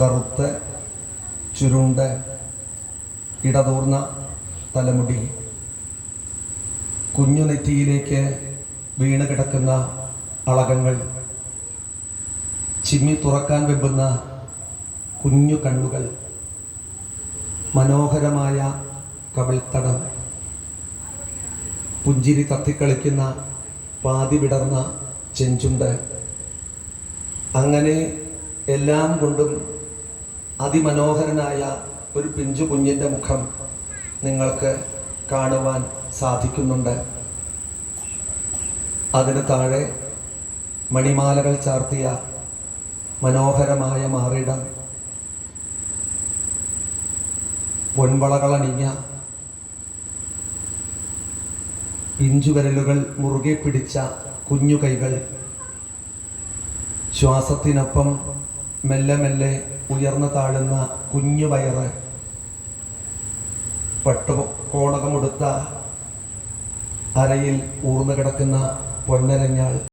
കറുത്ത് ചുരുണ്ട് ഇടതൂർന്ന തലമുടി. കുഞ്ഞു നെറ്റിയിലേക്ക് വീണ് കിടക്കുന്ന അളകങ്ങൾ. ചിമ്മി തുറക്കാൻ വെമ്പുന്ന കുഞ്ഞു കണ്ണുകൾ. മനോഹരമായ കവിൾത്തടം. പുഞ്ചിരി തത്തിക്കളിക്കുന്ന പാതി വിടർന്ന ചെഞ്ചുണ്ട്. അങ്ങനെ എല്ലാം കൊണ്ടും അതിമനോഹരനായ ഒരു പിഞ്ചു കുഞ്ഞിന്റെ മുഖം നിങ്ങൾക്ക് കാണുവാൻ സാധിക്കുന്നുണ്ട്. അതിന് താഴെ മണിമാലകൾ ചാർത്തിയ മനോഹരമായ മാറിടം. പൊൻവളകളണിഞ്ഞ പിഞ്ചുവിരലുകൾ മുറുകെ പിടിച്ച കുഞ്ഞു കൈകൾ ശ്വാസത്തിനൊപ്പം മെല്ലെ മെല്ലെ ഉയർന്നു താഴുന്ന കുഞ്ഞു വയറ്. പട്ടു കോണകമുടുത്ത അരയിൽ ഊർന്നു കിടക്കുന്ന പൊന്നരഞ്ഞാൾ.